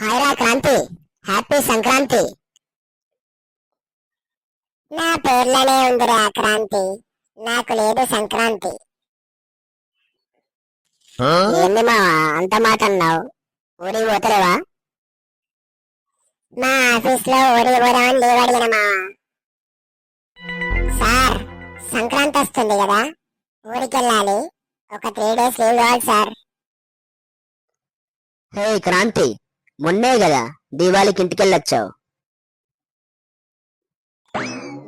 హాయ్రా Kranti. Happy Sankranti. నా పేర్లోనే ఉందిరా క్రాంతి. నాకు లేదు సంక్రాంతి. ఏంది మావా అంత మాట అన్నావు? ఊరికి పోతలేవా? మా ఆఫీస్లో ఊరికి పోదామని లీవ్ అడిగిన మావా. సార్ సంక్రాంతి వస్తుంది కదా. ఊరికి వెళ్ళాలి. ఒక త్రీ డేస్ లీవ్ కావాలి సార్. హే క్రాంతి మొన్నే కదా దీవాళికి ఇంటికెళ్ళొచ్చావు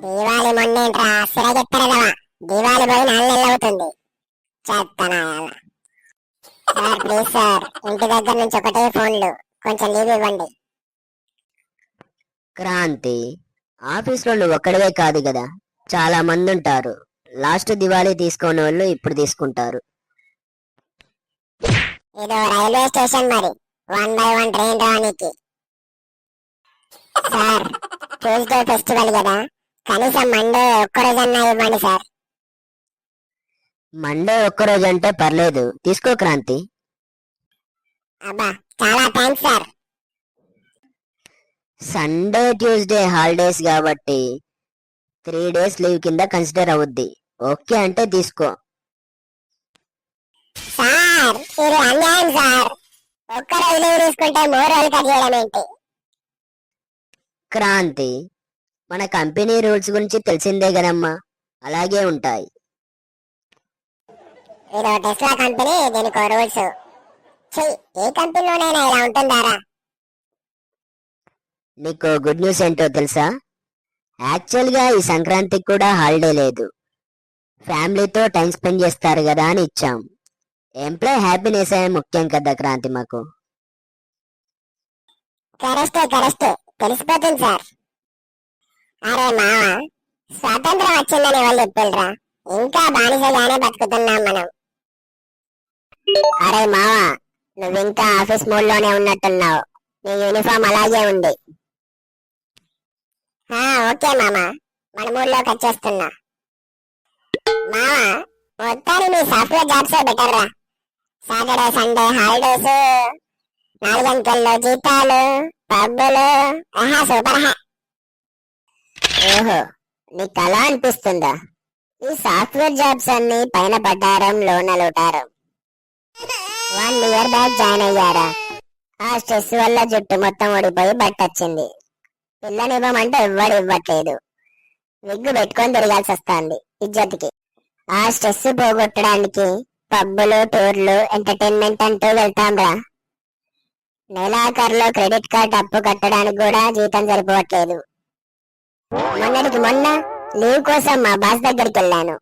దీవాలి మొన్నేంట్రా సిరగెత్తరు కదా దీవాలి పోయి నాలుగు నెలలు అవుతుంది. చేస్తానాయాల సార్ ప్లీజ్ సార్ ఇంటి దగ్గర నుంచి ఒకటే ఫోన్లు. కొంచెం లీవ్ ఇవ్వండి. క్రాంతి ఆఫీస్లో నువ్వు ఒక్కడివే కాదు కదా చాలా మంది ఉంటారు. లాస్ట్ దివాళీ తీసుకోని వాళ్ళు ఇప్పుడు తీసుకుంటారు. ఇది రైల్వే స్టేషన్ మరి. వన్ బై వన్ ట్రైన్ రానికి సార్ ట్యూస్డే ఫెస్టివల్ కదా కనీసం మండే ఒక్కరోజన్నా ఇవ్వండి సార్. మండే ఒక్కరోజు అంటే పర్లేదు. తీసుకో క్రాంతి. అబ్బా చాలా thanks sir. Sunday Tuesday holidays కాబట్టి త్రీ డేస్ లీవ్ కింద కన్సిడర్ అవుద్ది. ఓకే అంటే తీసుకో. సార్ ఇది అన్యాయం సార్. ఒక్క రోజు లీవ్ తీసుకుంటే మూడు రోజులు కట్ చేయడం ఏంటి? క్రాంతి మన కంపెనీ రూల్స్ గురించి తెలిసిందే కదమ్మా. అలాగే ఉంటాయి. ఇది టెస్లా కంపెనీ దీనికి రూల్స్. ఛీ, ఏ కంపెనీలోనైనా ఇలా ఉంటుందారా? నీకు గుడ్ న్యూస్ ఏంటో తెలుసా? యాక్చువల్గా ఈ సంక్రాంతికి కూడా హాలిడే లేదు. ఫ్యామిలీతో టైం స్పెండ్ చేస్తారు కదా అని ఇచ్చాం. ఎంప్లాయ్ హ్యాపీనెస్ ముఖ్యం కదా క్రాంతి మాకు. కరెస్ట్ కరెస్ట్ తెలిసిపోతుంది సార్. అరే మావా స్వాతంత్రం వచ్చిందని వాళ్ళు చెప్పిండ్రా ఇంకా బానిసగానే బతుకుతున్నాం మనం. అరే మావా నువ్వు ఇంకా ఆఫీస్ మోడ్లోనే ఉన్నట్టున్నావు. నీ యూనిఫామ్ అలాగే ఉంది. ఆ, ఓకే మామా. మన మూడ్లోకి వచ్చేస్తున్నా. మావా మొత్తాన్ని మీ సాఫ్ట్వేర్ జాబ్సే బెటర్ రా సాటర్డే సండే హాలిడేస్ నాలుగంకెళ్ళు జీతాలు పబ్బులు ఆహా సూపర్ హా ఓహో నీకు అలా అనిపిస్తుందా. ఈ సాఫ్ట్వేర్ జాబ్స్ అన్ని పైన పడ్డారం లోనలుటారం వన్ ఇయర్ బ్యాక్ జాయిన్ అయ్యారా? ఆ స్ట్రెస్ వల్ల జుట్టు మొత్తం ఓడిపోయి బట్టొచ్చింది. పిల్లనివ్వమంటే ఎవ్వడు ఇవ్వట్లేదు. విగ్గు పెట్టుకొని తిరగాల్సి వస్తుంది ఇజ్జత్కి. ఆ స్ట్రెస్ పోగొట్టడానికి పబ్బులు టూర్లు ఎంటర్టైన్మెంట్ అంటూ వెళ్తాంరా. నెలాఖరులో క్రెడిట్ కార్డ్ అప్పు కట్టడానికి కూడా జీతం సరిపోవట్లేదు. మొన్నటికి మొన్న లీవ్ కోసం మా బాస్ దగ్గరికి వెళ్ళాను.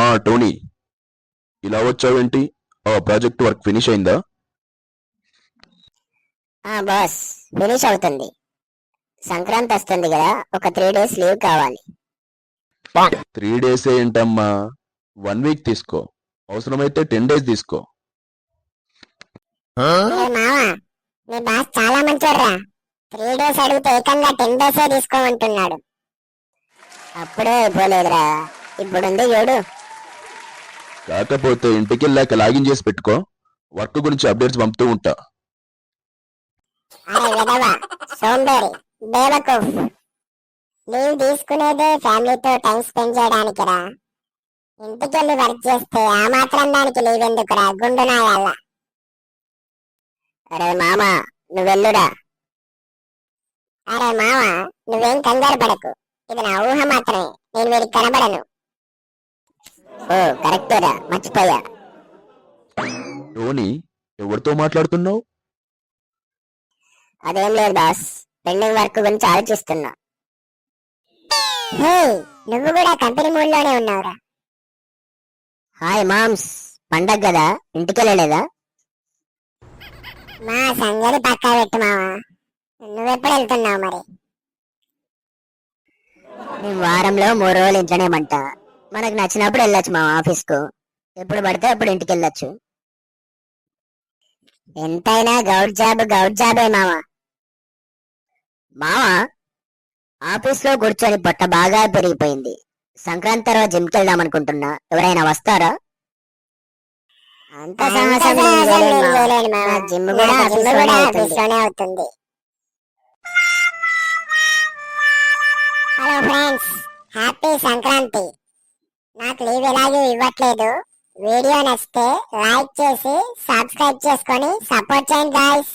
ఆ టోనీ ఇలా వచ్చావేంటి? ఆ ప్రాజెక్ట్ వర్క్ ఫినిష్ అయిందా? ఆ బాస్ ఫినిష్ అవుతుంది. సంక్రాంతి వస్తుంది కదా ఒక త్రీ డేస్ లీవ్ కావాలి. త్రీ డేస్ ఏంటమ్మా? వన్ వీక్ తీసుకో. అవసరమైతే టెన్ డేస్ తీసుకో. మీ బాస్ చాలా మంచోడ్రా. త్రీ డేస్ అడిగితే ఏకంగా టెన్ డేసే తీసుకోమంటున్నాడు. అప్పుడే అయిపోలేదురా. ఇప్పుడుంది చూడు కాకపోతే ఇంటికి వెళ్ళాక లాగిన్ చేసి పెట్టుకో. వర్క్ గురించి అప్డేట్స్ పంపుతూ ఉంటా. అరే విధవ సోంబేరి బేవకూఫ్ లీవ్ తీసుకునేదే ఫ్యామిలీతో టైం స్పెండ్ చేయడానికి రా ఇంటికెళ్ళి వర్క్ చేస్తే ఆ మాత్రం దానికి లీవ్ ఎందుకురా గుండు నాయాల అరే మామ నువ్వెల్లురా అరే మావ నువ్వేం కంగారు పడకు. ఇది నా ఊహ మాత్రమే. నేను వీడికి కనబడను. ఓ కరెక్టేరా మర్చిపోయా. టోనీ ఎవరితో మాట్లాడుతున్నావు? అదేం లేదు బాస్. పెండింగ్ వర్క్ గురించి ఆలోచిస్తున్నా. హే నువ్వు కూడా కంపెనీ మూడ్లోనే ఉన్నావురా. హాయ్ మామ్స్ పండగ కదా ఇంటికెళ్ళలేదా? మా సంగతి పక్కా పెట్టు మావా. నువ్వెప్పుడు వెళ్తున్నావు మరి? మేము వారంలో మూడు రోజులు ఇంట్లోనే మంట. మనకు నచ్చినప్పుడు వెళ్ళొచ్చు మా ఆఫీస్కు ఎప్పుడు పడితే అప్పుడు ఇంటికి వెళ్ళొచ్చు ఎంతైనా గౌడ్ జాబ్ గౌడ్ జాబే మావా. మావా ఆఫీస్లో కూర్చొని పొట్ట బాగా పెరిగిపోయింది. సంక్రాంతి తర్వాత జిమ్కి వెళ్దాం అనుకుంటున్నా. ఎవరైనా వస్తారా? అంత సాహసం జిమ్ కూడా అవుతుంది హలో ఫ్రెండ్స్ హ్యాపీ సంక్రాంతి. నాకు లీవ్ ఎలాగూ ఇవ్వట్లేదు. వీడియో నచ్చితే లైక్ చేసి సబ్స్క్రైబ్ చేసుకొని సపోర్ట్ చేయండి గాయస్